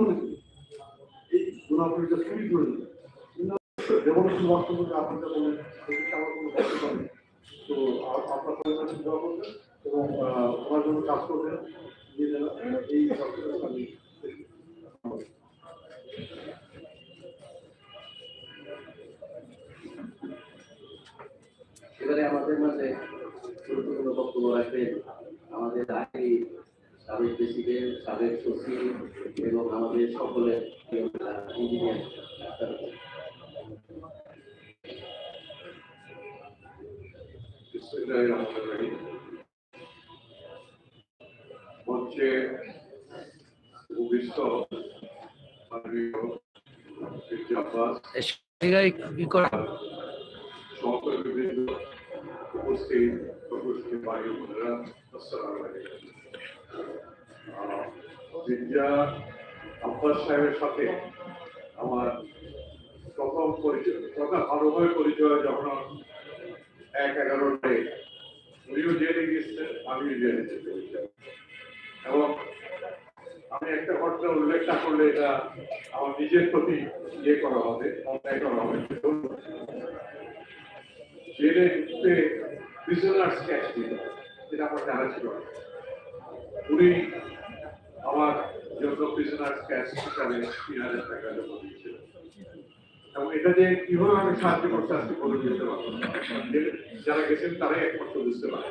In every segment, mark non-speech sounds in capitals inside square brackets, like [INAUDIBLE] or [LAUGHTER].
করি। আমার কোনো বক্তব্য এবারে আমাদের মাঝে গুরুত্বপূর্ণ বক্তব্য রাখবেন আমাদের আগে সাবেক প্রেসিডেন্ট সাবেক সচিব এবং আমাদের সকলের ইঞ্জিনিয়ার ডাক্তার উপস্থিত বায়ু আসসালামু আলাইকুম। আহ, মির্জা আব্বাস সাহেবের সাথে আমার প্রথম পরিচয়, প্রথম ভালোভাবে পরিচয় যখন এক এগারোতে উনিও জেলে গিয়েছিলেন, আমিও জেলে এবং আমি একটা ঘটনা উল্লেখ না করলে এটা আমার নিজের প্রতি ইয়ে করা হবে, অন্যায় করা হবে জেলে ঢুকতে প্রিজনার্স ক্যাশ দিল এটা আমার জানা ছিল না। উনি আমার জন্য প্রিজনার্স ক্যাশ তিন হাজার টাকা জমা দিয়েছিলেন। এবং এটা যে কীভাবে আমি সাহায্য করতে আজকে বলে দিতে পারব যারা গেছেন তারাই একমাত্র বুঝতে পারে।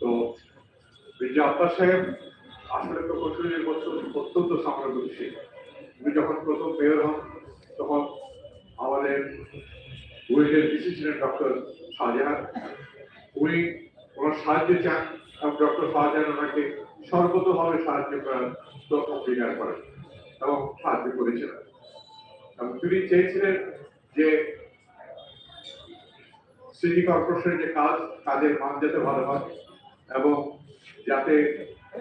তো মির্জা আব্বাস সাহেব, আসলে তো কৌশলের বছর অত্যন্ত সংবেদনশীল। উনি যখন প্রথম মেয়র হন, তখন আমাদের উইলের পিসি ছিলেন ডক্টর শাহজাহান। উনি ওনার সাহায্য চান এবং ডক্টর শাহজাহান ওনাকে সর্বতভাবে সাহায্য করার প্রথম স্বীকার করেন এবং সাহায্য করেছিলেন। এবং তিনি চেয়েছিলেন যে সিটি কর্পোরেশনের যে কাজ, কাজের মান যাতে ভালো হয় এবং যাতে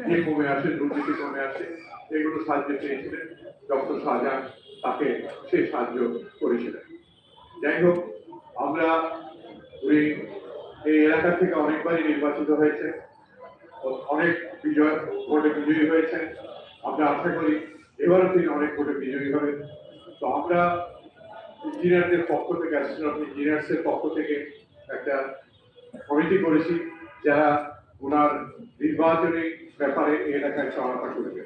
ইয়ে কমে আসে, দুর্নীতি কমে আসে, এগুলো সাহায্য চেয়েছিলেন। ডক্টর শাহজাহান তাকে সেই সাহায্য করেছিলেন। যাই হোক, আমরা এই এলাকা থেকে অনেকবারই নির্বাচিত হয়েছে। অনেক বিজয়, ভোটে বিজয়ী হয়েছেন আমরা আশা করি এবারও তিনি অনেক ভোটে বিজয়ী হবেন তো আমরা ইঞ্জিনিয়ারদের পক্ষ থেকে অ্যাসিস্ট্যান্ট ইঞ্জিনিয়ার্সের পক্ষ থেকে একটা কমিটি করেছি যারা ওনার নির্বাচনী ব্যাপারে এলাকায় সহায়তা করবে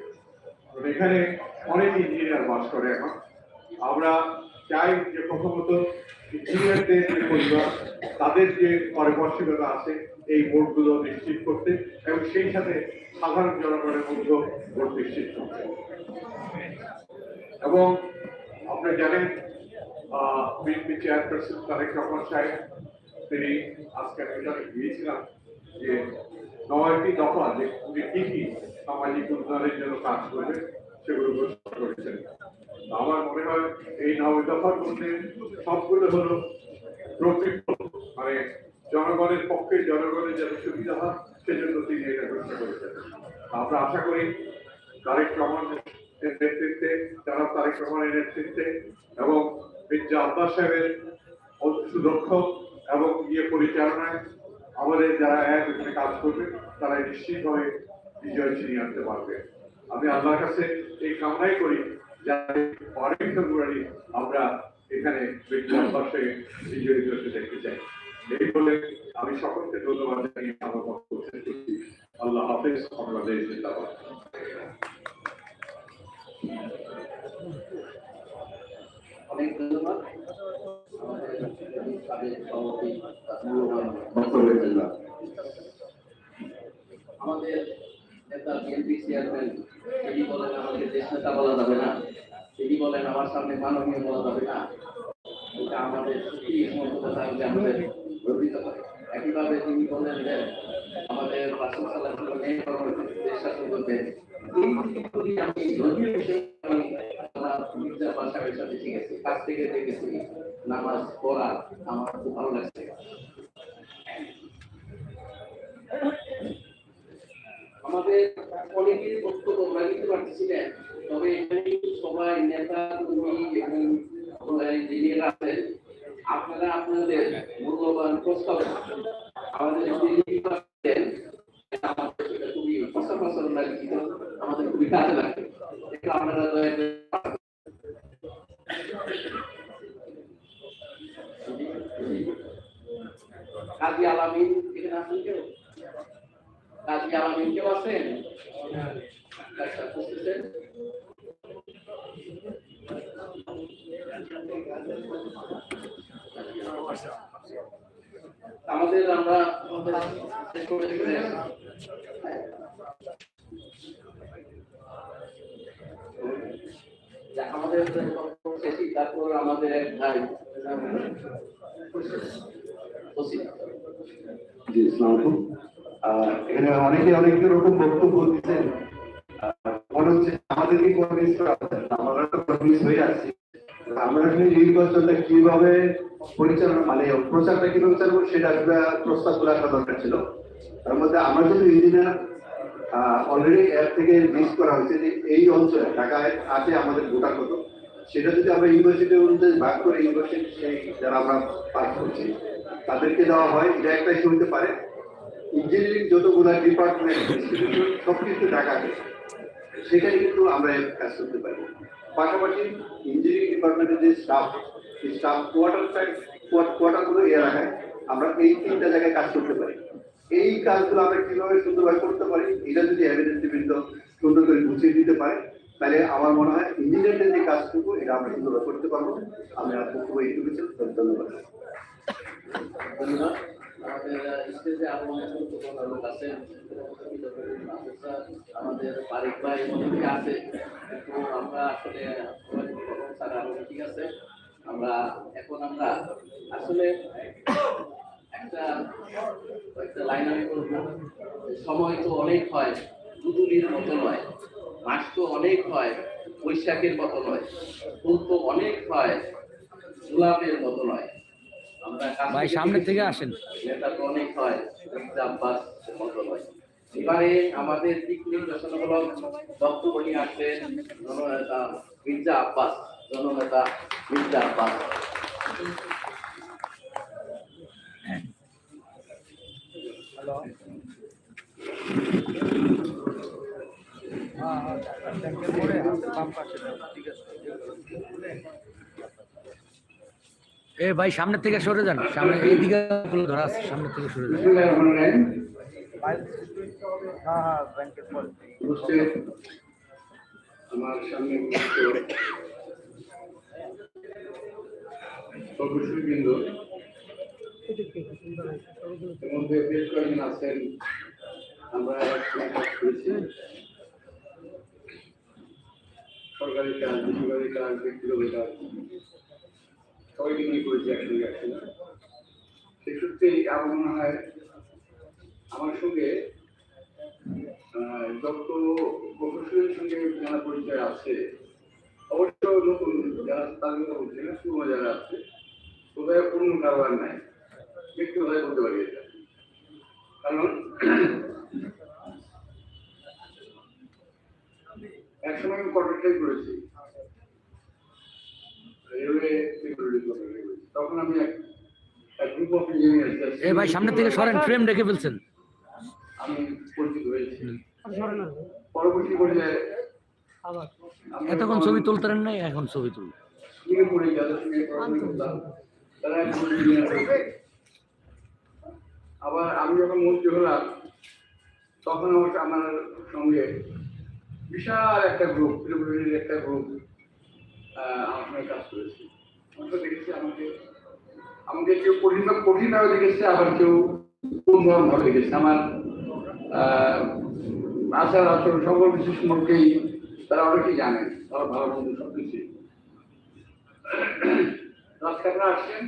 এখানে অনেক ইঞ্জিনিয়ার বাস করে এখন। আমরা চাই যে প্রথমত ইঞ্জিনিয়ারদের যে পরিবার, তাদের যে পারিপার্শ্বিকতা আছে, এই ভোটগুলো নিশ্চিত করতে এবং সেই সাথে সাধারণ জনগণের মধ্যে ভোট নিশ্চিত করতে। এবং আপনারা জানেন বিএনপি চেয়ারপারসন তারেক রহমান সাহেব, তিনি আজকে আমি গিয়েছিলাম যে নয়টি দফা যে উনি কি কি সামাজিক উন্নয়নের জন্য কাজ করবে সেগুলো ঘোষণা করেছেন। আমার মনে হয় এই নয় দফার মধ্যে সবগুলো হলো মানে জনগণের পক্ষে জনগণের যাতে সুবিধা হয়, সেজন্য তিনি এটা ঘোষণা করেছেন আমরা আশা করি তারেক রহমানের নেতৃত্বে যারা তারেক রহমানের নেতৃত্বে এবং মির্জা আব্বাস সাহেবের সুদক্ষ এবং ইয়ে পরিচালনায় আমাদের যারা এক এখানে কাজ করবে তারা নিশ্চিতভাবে বিজয় ছিনিয়ে আনতে পারবে। আমি আল্লাহর কাছে এই কামনাই করি যাতে অনেক ফেব্রুয়ারি আমরা এখানে মির্জা আব্বাসে বিজয়ী হতে দেখতে চাই। এই বলে আমি সকলকে ধন্যবাদ জানিয়ে আমার বক্তব্য শেষ করছি। আল্লাহ হাফেজ বাংলাদেশ জিন্দাবাদ। অনেক ধন্যবাদ। আমাদের নেতা, বিএনপি চেয়ারম্যান তিনি বলেন আমাকে দেশ নেতা বলা যাবে না। তিনি বলেন, আমার সামনে মাননীয় বলা যাবে না। এটা আমাদের সত্যি মর্যাদা আমাদের গর্বিত হয়। একইভাবে তিনি বলেন যে, আমাদের নামাজ পড়া আমার খুব ভালো লাগছে। আমাদের অনেকের বক্তব্য নিতে পারতেছিলেন তবে এখানে সবাই নেতা ইঞ্জিনিয়ার আছেন, আপনারা আপনাদের মূল্যবান প্রস্তাব আমাদের খুবই পাশাপাশি লাগিত আমাদের খুবই কাজে লাগে আপনারা দয়া কাজী আলামিন, এখানে আছেন কেউ? কাজী আলামিন কেউ আছেন আচ্ছা? আমাদের আমরা আমাদের তারপর আমাদের এক ভাই। জি এখানে অনেকে অনেক রকম বক্তব্য দিচ্ছেন মনে হচ্ছে আমাদেরকে কনভিন্স করা হয়ে আছি আমরা নির্বাচনটা কীভাবে পরিচালনা মানে প্রচারটা কীভাবে চালাবো সেটা একটা প্রস্তাব করে আসা দরকার ছিল। তার মধ্যে আমরা যদি ইঞ্জিনিয়ার অলরেডি অ্যাপ থেকে লিস্ট করা হয়েছে যে এই অঞ্চলে, ঢাকায় আছে আমাদের ভোটার কত, সেটা যদি আমরা ইউনিভার্সিটি অনুযায়ী ভাগ করে ইউনিভার্সিটি যারা আমরা পাস করছি, তাদেরকে দেওয়া হয়, এটা একটা ইস্যু পারে। ইঞ্জিনিয়ারিং যতগুলো ডিপার্টমেন্ট ইনস্টিটিউশন সব কিছু ঢাকাতে সেখানে কিন্তু আমরা কাজ করতে পারি। পাশাপাশি ইঞ্জিনিয়ারিং ডিপার্টমেন্টের যে স্টাফ সেই স্টাফ কোয়ার্টার কোয়ার্টারগুলো এ রাখায় আমরা এই তিনটা জায়গায় কাজ করতে পারি। এই কাজগুলো আমরা কীভাবে সুন্দরভাবে করতে পারি, এটা যদি এভিডেন্স বৃন্দ সুন্দর করে গুছিয়ে দিতে পারে, তাহলে আমার মনে হয় ইঞ্জিনিয়ারদের যে কাজটুকু এটা আমরা সুন্দরভাবে করতে পারব। আমি আর বক্তব্য এইটুকু ধন্যবাদ। ধন্যবাদ। আমাদের স্টেজে আরও অনেক গুরুত্বপূর্ণ আমাদের বারিক ভাই অনেকে আছে। তো আমরা আসলে ঠিক আছে। আমরা, এখন আমরা আসলে একটা লাইন আমি বলব, সময় তো অনেক হয়, দুদুলির মতো নয়, মাস তো অনেক হয়, বৈশাখের মতো নয়, ফুল তো অনেক হয়, গোলাপের মতো নয়। ভাই, সামনে থেকে আসেন। হয় এবারে আমাদের দিক নির্দেশনামূলক বক্তব্য নিয়ে আসছেন জননেতা মির্জা আব্বাস জননেতা মির্জা আব্বাস এ ভাই, সামনের থেকে সরে যান। সামনে এইদিকে গুলো ধরা আছে সামনের থেকে সরে যান। আমার সামনে সর্বশ্রী বৃন্দ এর মধ্যে আছেন আমরা করেছি সরকারি কাজ বেসরকারি কাজ ব্যক্তিগত কাজ সবাইকে নিয়ে করেছি একসঙ্গে একসঙ্গে সে সূত্রেই আমার মনে হয় আমার সঙ্গে ডক্টর প্রফেসরের সঙ্গে যারা পরিচয় আছে, অবশ্য নতুন যারা তাদের কথা বলছি না, পুরনো যারা আছে, কোথায় পূর্ণ কারবার নাই। ব্যক্তিগতভাবে বলতে পারি এটা? কারণ [CLEARS THROAT] একসময় আমি কন্ট্রাক্টাই করেছি। রেলওয়ে তখন আমি এক গ্রুপ অফ ইঞ্জিনিয়ার এ ভাই সামনের থেকে সরেন ফ্রেম রেখে ফেলছেন। আমি পরিচিত হয়েছি। পরবর্তী পর্যায়ে এতক্ষণ ছবি তুলতেন নাই এখন ছবি তুল আবার আমি যখন মন্ত্রী হলাম তখন আমার আমার সঙ্গে বিশাল একটা গ্রুপ একটা গ্রুপ আমার সঙ্গে কাজ করেছে আমরা দেখেছি আমাকে। আমাকে কেউ কঠিন কঠিনভাবে দেখেছে, আবার কেউ কোন ভাবে দেখেছে। আমার আচার আচরণ সকল কিছু সম্পর্কেই তারা অনেকেই জানেন। তারা ভালো মন্দ সব কিছুই আজকে আসছেন।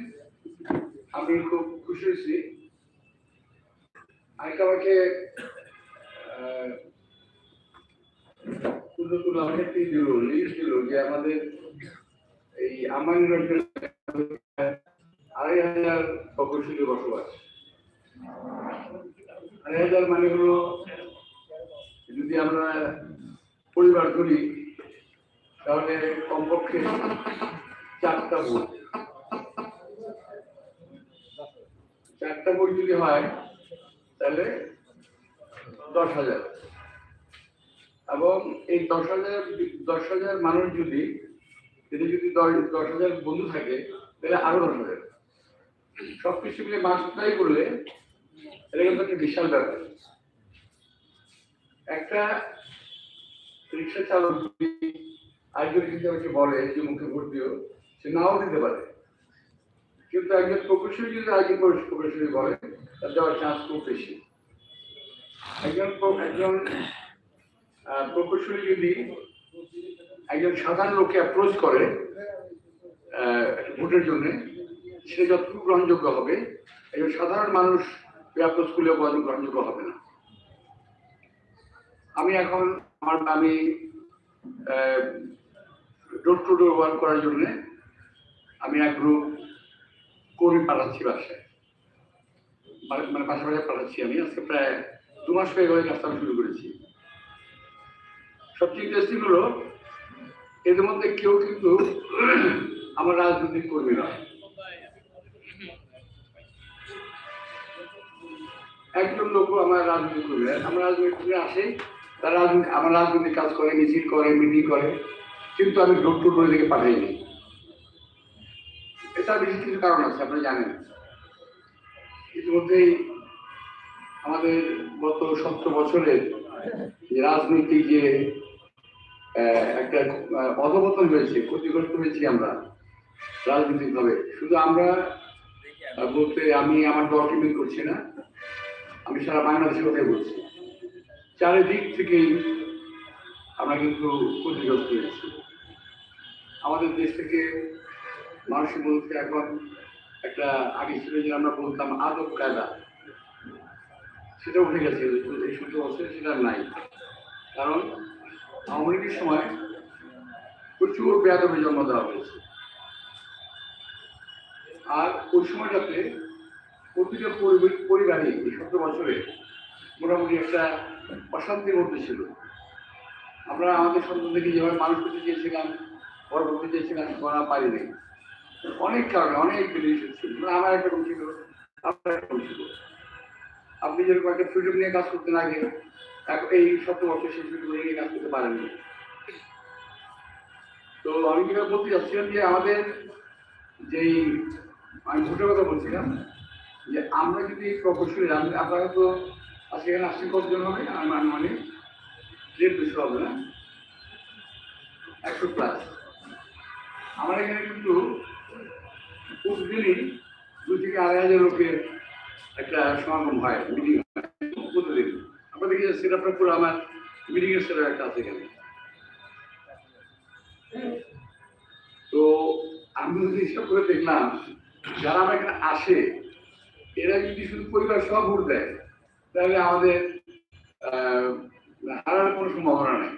আমি খুব খুশি হয়েছি। আরেকটা আমাকে দিল লিস্ট দিল যে আমাদের এই আমানগঞ্জ আড়াই হাজার প্রকৌশলী বসবাস। আড়াই হাজার মানে হলো, যদি আমরা পরিবার করি, তাহলে কমপক্ষে চারটা বই চারটা বই যদি হয়, তাহলে দশ হাজার। এবং এই দশ হাজার দশ হাজার মানুষ যদি যদি যদি দশ হাজার বন্ধু থাকে, তাহলে আরও দশ হাজার সবকিছু মিলে মাসটাই করলে একটা বিশাল ব্যাপার। একটা রিক্সা চালক আরেকজন কিন্তু আমাকে বলে যে মুখে ভোট দিও, সে নাও দিতে পারে। কিন্তু একজন প্রকৌশলী যদি আগে প্রকৌশলী বলে, তার দেওয়ার চান্স খুব বেশি। একজন একজন প্রকৌশলী যদি একজন সাধারণ লোককে অ্যাপ্রোচ করে ভোটের জন্য, সে যতটুকু গ্রহণযোগ্য হবে, একজন সাধারণ মানুষ অ্যাপ্রোচ করলেও গ্রহণ- গ্রহণযোগ্য হবে না। আমি এখন আমার, আমি ডোর টু ডোর ওয়ার্ক করার জন্যে আমি এক গ্রুপ কর্মী পাঠাচ্ছি বাসায়। মানে মানে পাশাপাশি পাঠাচ্ছি আমি। আজকে প্রায় দু মাস হয়ে গেলে কাজটা আমি শুরু করেছি। সবচেয়ে ইন্টারেস্টিং হলো এদের মধ্যে কেউ কিন্তু আমার রাজনৈতিক কর্মী নয় একজন লোক আমার রাজনৈতিক কর্মী। আমার রাজনৈতিক কর্মী আসে, তারা রাজনীতি আমার রাজনৈতিক কাজ করে, মিছিল করে, মিটিং করে, কিন্তু আমি ডোর টু ডোর দিকে পাঠাইনি। এটা বেশি কিছু কারণ আছে, আপনারা জানেন। ইতিমধ্যেই আমাদের গত সতেরো বছরের রাজনৈতিক যে একটা অধপতন হয়েছে, ক্ষতিগ্রস্ত হয়েছি আমরা রাজনৈতিকভাবে। শুধু আমরা বলতে আমি আমার দলকে মিল করছি না, আমি সারা বাংলাদেশের কথাই বলছি। চারিদিক থেকেই আমরা কিন্তু ক্ষতিগ্রস্ত হয়েছি। আমাদের দেশ থেকে মানুষের বলতে এখন একটা আগে ছিল যে আমরা বলতাম আদব কায়দা। সেটা উঠে গেছে এই সুযোগ বছরে সেটা নাই। কারণ আওয়ামী সময় প্রচুর বেয়াদবে জন্ম দেওয়া হয়েছে। আর ওই সময়টাতে প্রতিটা পরিবার- এই সত্তর বছরে মোটামুটি একটা অশান্তির মধ্যে ছিল। আমরা আমাদের সন্তানদেরকে যেভাবে মানুষ করতে চেয়েছিলাম বড় করতে চেয়েছিলাম করা পারিনি অনেক কারণে, অনেক জিনিস ছিল। মানে আমার একটা রুচি ছিল আপনার একটা রুচি ছিল। আপনি যেরকম একটা ফ্রিডম নিয়ে কাজ আগে এখন এই সত্তর বছর সেই ফ্রিডম কাজ করতে পারেননি তো আমি যেটা বলতে চাচ্ছিলাম যে আমাদের যেই, আমি ভোটের কথা বলছিলাম যে আমরা যদি প্রকৌশলী আপনারা তো আজকে এখানে আসছেন কতজন হবে? আমার মানে দেড় দুশো হবে না? একশো প্লাস আমার এখানে কিন্তু প্রতিদিনই দু থেকে আড়াই হাজার লোকের একটা সমাগম হয় মিটিং হয়। সেট পুরো আমার মিটিং এর একটা আছে এখানে। তো আমি হিসাব করে দেখলাম যারা আমার এখানে আসে এরা যদি শুধু পরিবার সব ভোট দেয় তাহলে আমাদের আহ, হারানোর কোনো সম্ভাবনা নেই।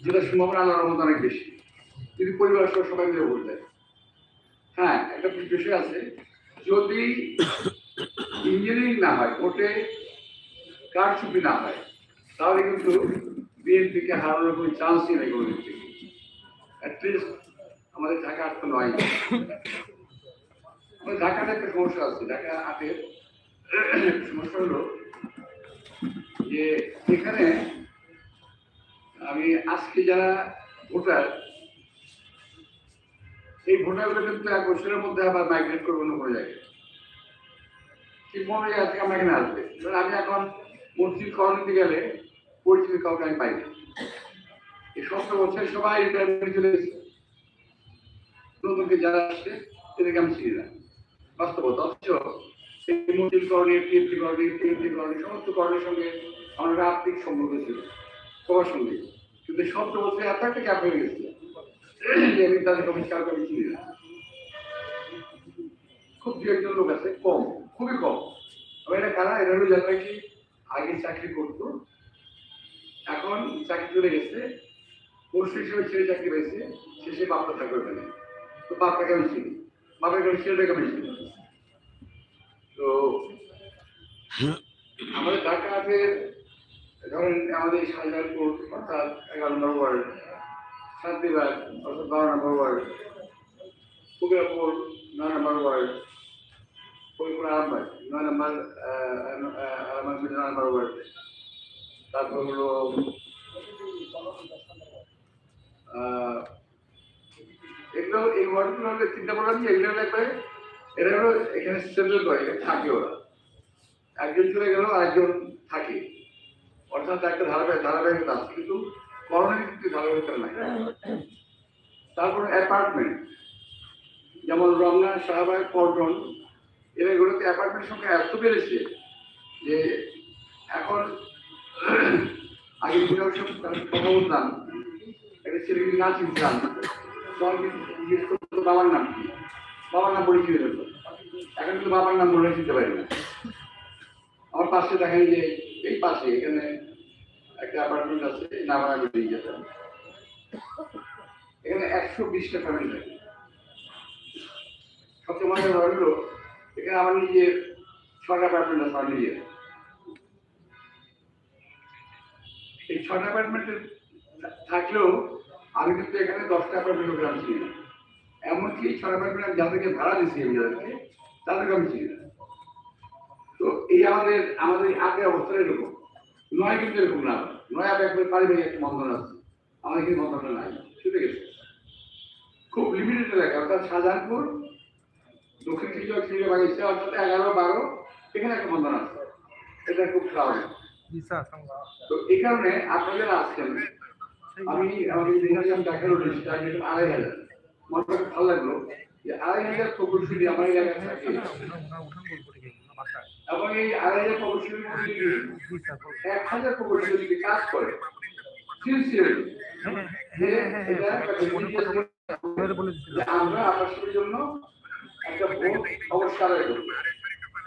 যেটা সম্ভাবনা আল্লাহর মতো অনেক বেশি। যদি পরিবার সহ সবাই মিলে ভোট দেয়। হ্যাঁ একটা বিষয় আছে। যদি ইঞ্জিনিয়ারিং না হয় ভোটে কারচুপি না হয়, তাহলে কিন্তু বিএনপিকে হারানোর কোনো চান্সই নেই কোনো থেকে। অ্যাটলিস্ট আমাদের ঢাকা আর তো নয়। আমাদের ঢাকাতে একটা সমস্যা আছে, ঢাকা আটের সমস্যা হলো যে এখানে আমি আজকে যারা ভোটার, এই ভোটারগুলো কিন্তু এক বছরের মধ্যে আবার মাইগ্রেট করব অন্য কোনো জায়গায়। ঠিক মনে হয় আজকে আমার এখানে আসবে? আমি এখন মসজিদ কর্মীতে গেলে পরিচিত কাউকে আমি পাই না এই সতেরো বছর সবাই রিটায়ারমেন্ট চলে এসেছে নতুনকে যারা আসছে, এদেরকে আমি চিনি না। বাস্তবতা অথচ এই মসজিদ করণে টিএমপি করণে টিএমপি করণে সমস্ত করণের সঙ্গে আমার আর্থিক সম্পর্ক ছিল, সবার সঙ্গে। কিন্তু সতেরো বছরে এত একটা গ্যাপ হয়ে গেছে যে আমি তাদের কাউকে আমি চিনি না। খুব দু একজন লোক আছে, কম, খুবই কম। তবে এটা কারা? এরা হলো যারা কি আগে চাকরি করতো। এখন চাকরি চলে গেছে। পোস্ট হিসেবে ছেলে চাকরি পেয়েছে শেষে বাপটা থাকবে ওখানে তো বাপটাকে আমি চিনি। বাপের কাছে ছেলেটাকে আমি চিনি। তো আমাদের ঢাকাতে ধরেন আমাদের শাহজাহানপুর অর্থাৎ এগারো নম্বর ওয়ার্ড শান্তিবাগ অর্থাৎ বারো নম্বর ওয়ার্ড কুকিরাপুর নয় নম্বর ওয়ার্ড ফরিদপুর আরামবাগ নয় নম্বর আরামবাগ নয় নম্বর ওয়ার্ড তারপর হলো এগুলো এই ওয়ার্ডগুলো হলে চিন্তা করলাম যে এগুলো লাগবে এরা হলো এখানে সেটেল করে থাকে ওরা। একজন চলে গেল, আরেকজন থাকে। অর্থাৎ একটা ধারাবাহিক ধারাবাহিকতা আছে কিন্তু করোনার কিন্তু ধারাবাহিকতা নাই। তারপর অ্যাপার্টমেন্ট যেমন রমনা, শাহবাগ, পল্টন এরা এগুলোতে অ্যাপার্টমেন্ট সংখ্যা এত বেড়েছে যে এখন আগে কথা বলতাম একটা ছেলে যদি না চিনতাম জিজ্ঞেস করতো বাবার নাম কি? বাবার নাম বলে চিনে যেত এখন কিন্তু বাবার নাম বলে চিনতে পারি না। আমার পাশে দেখেন যে এই পাশে এখানে একটা অ্যাপার্টমেন্ট আছে নাম আমি দিয়ে যেতাম। এখানে একশো বিশটা ফ্যামিলি থাকে। সবচেয়ে মজার হলো এখানে আমার নিজের ছটা অ্যাপার্টমেন্ট আমার নিজের এই ছটা অ্যাপার্টমেন্টে থাকলেও আমি কিন্তু এখানে দশটা অ্যাপার্টমেন্ট আমি চিনি এমনকি ছটা অ্যাপার্টমেন্ট আমি যাদেরকে ভাড়া দিচ্ছি আমি যাদেরকে, তাদেরকে আমি না তো এই আমাদের আমাদের আগে আগের অবস্থাটা এরকম। নয় কিন্তু এরকম না। নয় আগে একবার পারিবারিক একটা বন্ধন আছে। আমাদের কিন্তু বন্ধনটা নাই। ঠিক আছে খুব লিমিটেড এলাকা, অর্থাৎ শাহজাহানপুর দক্ষিণ ত্রিপুরা ত্রিপুরা বাগিচা অর্থাৎ এগারো বারো এখানে একটা বন্ধন আছে। এটা খুব স্বাভাবিক। তো এই কারণে আপনাদের আসছেন আমি আমাদের আড়াই হাজার। মনে ভালো লাগল যে আড়াই হাজার প্রকৌশলী আমার এলাকায় থাকে। এবং এই আড়াই হাজার প্রকৌশলী এক হাজার প্রকৌশলী কাজ করে। সিনসিয়ারলি যে এটা একটা আমরা আপনার জন্য একটা ভোট অবস্থান করব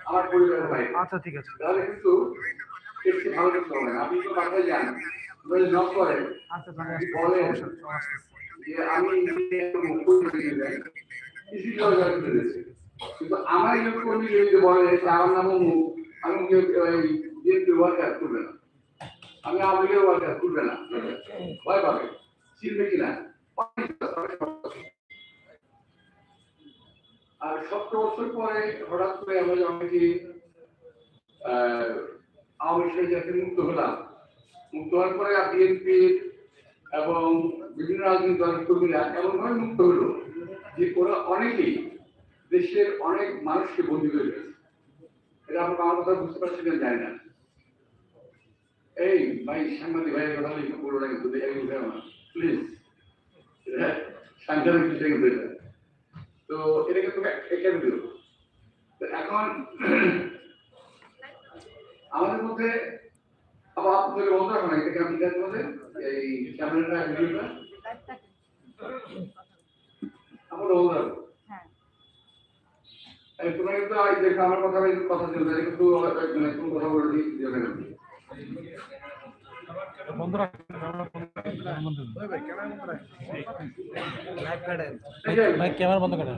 আমার পরিবারের বাইরে আচ্ছা ঠিক আছে। তাহলে কিন্তু একটু ভালো কিছু হবে না। আপনি তো বাসায় যান। বলে নক করেন আচ্ছা বলেন যে আমি কিছু জবাব দিয়েছি। কিন্তু আমার এই কর্মী যদি বলে যে আমার নাম অমুক আমি বিএনপি ওয়ার্কার করবে না। আমি আওয়ামী লীগের ওয়ার্কার করবে না। ভয় পাবে। চিনবে কিনা? আর সতেরো বছর পরে হঠাৎ করে আমরা যখন কি আহ, আওয়ামী যাতে মুক্ত হলাম মুক্ত হওয়ার পরে বিএনপি এবং বিভিন্ন রাজনৈতিক দলের কর্মীরা এমনভাবে মুক্ত হলো যে ওরা অনেকেই দেশের অনেক মানুষকে বন্দী করে ফেলেছে। এটা আপনার আমার কথা বুঝতে পারছি না জানি না। এই ভাই সাংবাদিক ভাইয়ের কথা লিখে বলো না প্লিজ সাংবাদিক বিষয় কিন্তু এটা। তো এটা কিন্তু এখানে দিল এখন আমাদের মধ্যে আবার আপনাদের বন্ধ রাখো না এটা কেমন ঠিক আছে এই ক্যামেরাটা ভিডিওটা? আমরা বন্ধ তোমরা কিন্তু আমার কথা কথা কিন্তু মানে কোন কথা বলে দিই যাবে না ক্যামেরা বন্ধ করেন